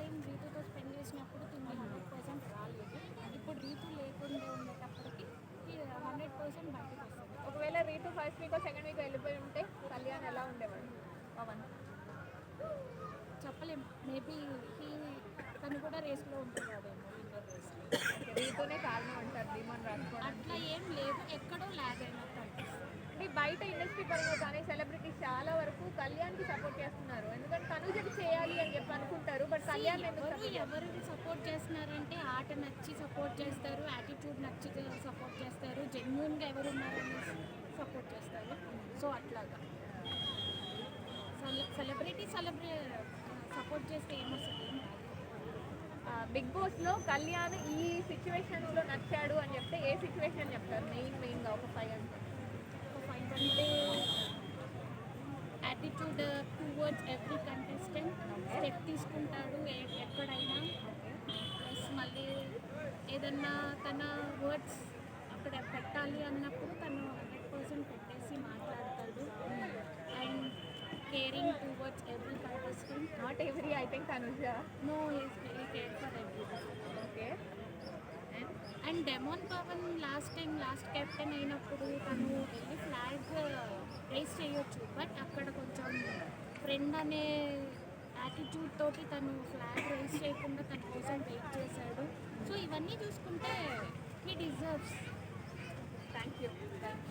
Time రీతుతో spend చేసినప్పుడు తిని hundred percent రాలేదు. ఇప్పుడు రీతు లేకుండా ఉండేటప్పటికి హండ్రెడ్ పర్సెంట్ బయటకు వస్తుంది. ఒకవేళ Ritu first week second week వెళ్ళిపోయి ఉంటే కళ్యాణ్ ఎలా ఉండేవాడు? పవన్? చెప్పలేం. మేబీ తను కూడా రేస్లో ఉంటున్నాడేమో విన్నర్ రేస్లో రీతునే కారణం అంటారు ధీమన్ రాసుకోవడం అట్లా ఏం లేదు. ఎక్కడో ల్యాగ్ అయినట్టు అంటే బయట ఇండస్ట్రీ పరంగా కానీ సెలబ్రిటీస్ చాలా వరకు కళ్యాణ్కి సపోర్ట్ చేస్తున్నారు. ఎందుకంటే తనుజకి చేయాలి అని చెప్పి అనుకుంటారు బట్ కళ్యాణ్ ఎందుకు ఎవరు సపోర్ట్ చేస్తున్నారంటే ఆట నచ్చి సపోర్ట్ చేస్తారు యాటిట్యూడ్ నచ్చి సపోర్ట్ చేస్తారు జెన్యున్గా ఎవరు ఉన్నారని సపోర్ట్ చేస్తారు. సో అట్లాగా. సెలబ్రిటీ సెలబ్రి సపోర్ట్ చేస్తే ఏమొస్తుంది. బిగ్ బాస్లో కళ్యాణ్ ఈ సిచ్యువేషన్స్లో నచ్చాడు అని చెప్తే ఏ సిచ్యువేషన్ చెప్తారు? Main attitude towards every contestant step తీసుకుంటాడు ఎక్కడైనా. ప్లస్ మళ్ళీ ఏదన్నా తన వర్డ్స్ అక్కడ పెట్టాలి అన్నప్పుడు తను హండ్రెడ్ పర్సెంట్ పెట్టేసి మాట్లాడతాడు. And caring towards every contestant not every I think Tanuja no is very care for every okay and demon Pavan last time last captain అయినప్పుడు తను వెళ్ళి ఫ్లాగ్ రేస్ చేయొచ్చు. బట్ అక్కడ ఫ్రెండ్ అనే యాటిట్యూడ్ తోటి తను ఫ్లాగ్ రేస్ చేయకుండా తన కోసం వెయిట్ చేశాడు. సో ఇవన్నీ చూసుకుంటే హీ డిజర్వ్స్ థ్యాంక్ యూ